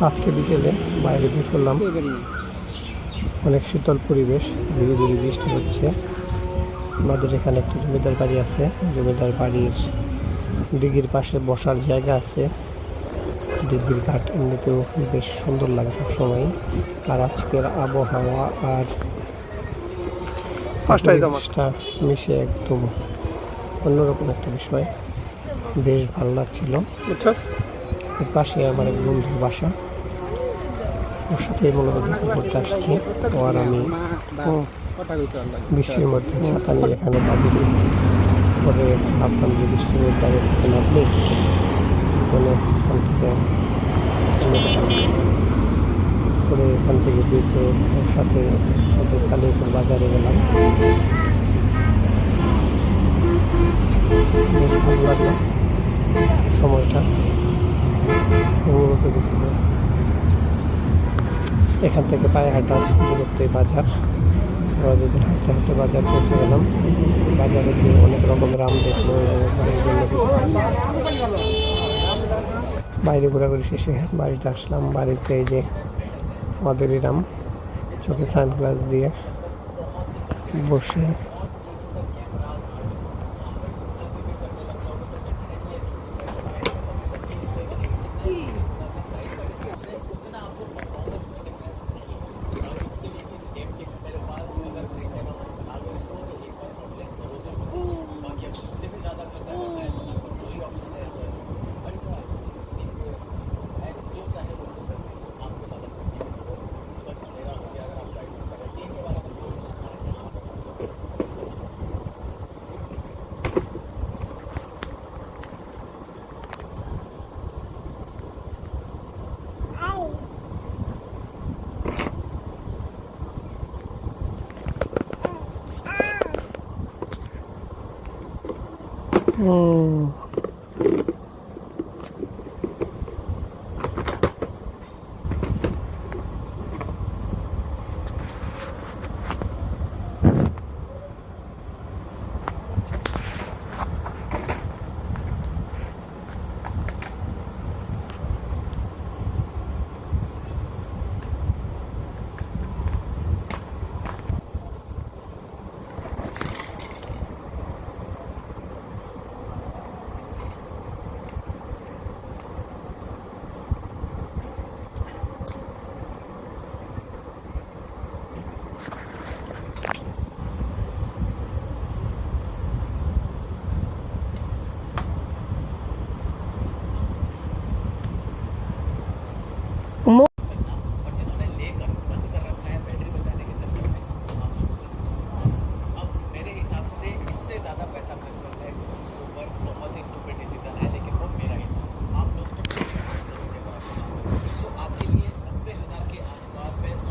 আজকে বিকেলে বাইরে বের করলাম। অনেক শীতল পরিবেশ ধীরে ধীরে বৃষ্টি হচ্ছে। আমাদের এখানে একটি জমিদার বাড়ি আছে। জমিদার বাড়ির দিঘির পাশে বসার জায়গা আছে। দিঘির ঘাট এমনিতেও বেশ সুন্দর লাগে সবসময়। আর আজকের আবহাওয়া আর। পরিবেশটা মিশে একদম অন্যরকম একটা বিষয়। বেশ ভালো লাগছিল। পাশে আমার এক বন্ধুর বাসা। ওর সাথে মূলত দেখা করতে আসছি। ও আর আমি। বৃষ্টির মধ্যে ছাতা নিয়ে এখানে বাজি দিচ্ছি। পরে ভাবলাম যে বৃষ্টির মধ্যে নামলে মানে এখান থেকে পরে এখান থেকে বেরিয়ে ওর সাথে ওদের কালীপুর বাজারে গেলাম। বেশ ভালো লাগল সময়টা। গেছিল এখান থেকে পায়ে হাঁটার দূরত্বে বাজার। সবাইদের হাঁটতে হাঁটতে বাজার পৌঁছে গেলাম, বাজারে গিয়ে অনেক রকমের আম দেখল বাইরে ঘোরাঘুরি শেষে বাড়িতে আসলাম। বাড়িতে এই যে আমাদের এরাম চোখে সানগ্লাস দিয়ে বসে। Oh. умов